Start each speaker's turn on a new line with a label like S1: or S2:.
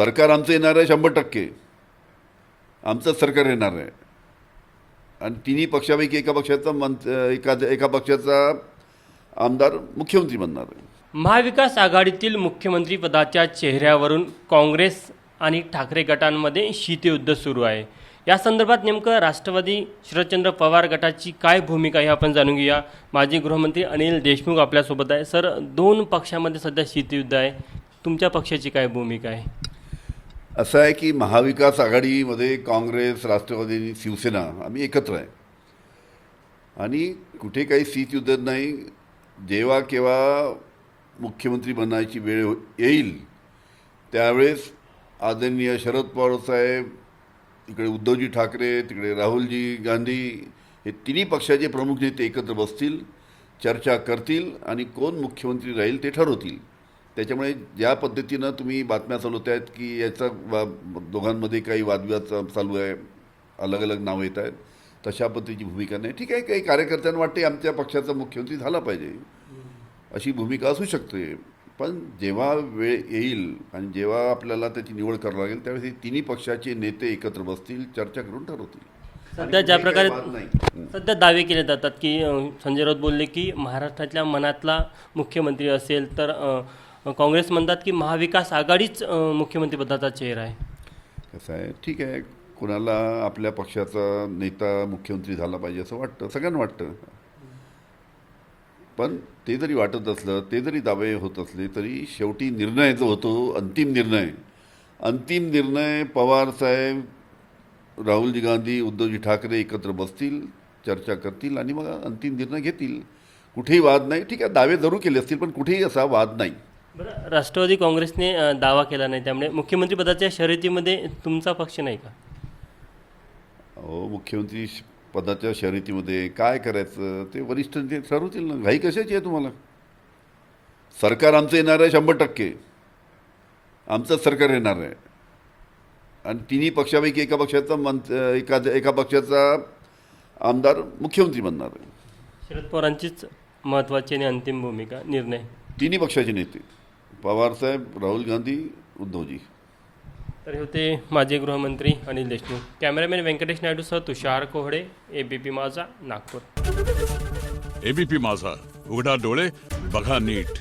S1: सरकार आमचं येणार आहे शंभर टक्के. आमचंच सरकार येणार आहे. आणि तिन्ही पक्षापैकी एका पक्षाचा मंत एका एका पक्षाचा आमदार मुख्यमंत्री बनणार आहे.
S2: महाविकास आघाडीतील मुख्यमंत्री पदाच्या चेहऱ्यावरून काँग्रेस आणि ठाकरे गटांमध्ये शीतयुद्ध सुरू आहे. या संदर्भात नेमकं राष्ट्रवादी शरदचंद्र पवार गटाची काय भूमिका आहे आपण जाणून घेऊया. माजी गृहमंत्री अनिल देशमुख आपल्यासोबत आहे. सर दोन पक्षामध्ये सध्या शीतयुद्ध आहे. तुमच्या पक्षाची काय भूमिका आहे?
S1: असं आहे की महाविकास आघाडीमध्ये काँग्रेस राष्ट्रवादी आणि शिवसेना आम्ही एकत्र आहे. आणि कुठे काही सीट युद्धत नाही जेव्हा केव्हा मुख्यमंत्री बनायची वेळ हो- येईल त्यावेळेस आदरणीय शरद पवार साहेब इकडे उद्धवजी ठाकरे तिकडे राहुलजी गांधी हे तिन्ही पक्षाचे प्रमुख नेते एकत्र बसतील चर्चा करतील आणि कोण मुख्यमंत्री राहील ते ठरवतील. त्याच्यामुळे ज्या पद्धतीनं तुम्ही बातम्या चालवत आहेत की याचा वा दोघांमध्ये काही वादविवाद चालू आहे अलग अलग नावं येत आहेत तशा पद्धतीची भूमिका नाही. ठीक आहे काही कार्यकर्त्यांना वाटते आमच्या पक्षाचा मुख्यमंत्री झाला पाहिजे. अशी भूमिका असू शकते. पण जेव्हा वेळ येईल आणि जेव्हा आपल्याला त्याची निवड करावी लागेल त्यावेळेस हे तिन्ही पक्षाचे नेते एकत्र बसतील चर्चा करून ठरवतील.
S2: सध्या ज्या प्रकारे. सध्या दावे केले जातात की संजय राऊत बोलले की महाराष्ट्रातल्या मनातला मुख्यमंत्री असेल तर काँग्रेस म्हणतात की महाविकास आघाडीच मुख्यमंत्रीपदाचा चेहरा आहे.
S1: कसं आहे? ठीक आहे. कुणाला आपल्या पक्षाचा नेता मुख्यमंत्री झाला पाहिजे असं वाटतं? सगळ्यांना वाटतं. पण ते जरी वाटत असलं ते जरी दावे होत असले तरी शेवटी निर्णय जो होतो अंतिम निर्णय. अंतिम निर्णय पवार साहेब राहुलजी गांधी उद्धवजी ठाकरे एकत्र बसतील चर्चा करतील आणि मग अंतिम निर्णय घेतील. कुठेही वाद नाही. ठीक आहे दावे जरूर केले असतील पण कुठेही असा वाद नाही.
S2: बरं राष्ट्रवादी काँग्रेसने दावा केला नाही त्यामुळे मुख्यमंत्रीपदाच्या शर्यतीमध्ये तुमचा पक्ष नाही का?
S1: अहो मुख्यमंत्री पदाच्या शर्यतीमध्ये काय करायचं? ते वरिष्ठ ते ठरवतील ना. घाई कशाची आहे तुम्हाला? सरकार आमचं येणार आहे शंभर टक्के. आमचंच सरकार येणार आहे. आणि तिन्ही पक्षापैकी एका पक्षाचा मंत एका एका पक्षाचा आमदार मुख्यमंत्री बनणार आहे.
S2: शरद पवारांचीच महत्त्वाची आणि अंतिम भूमिका निर्णय?
S1: तिन्ही पक्षाचे नेते. पवारसाहेब राहुल गांधी उद्धवजी
S2: तर हे होते माजी गृहमंत्री Anil Deshmukh. Cameraman Venkatesh नायडूसह Tushar Kohade A B P Majha Nagpur.
S3: ABP माझा. उघडा डोळे बघा नीट.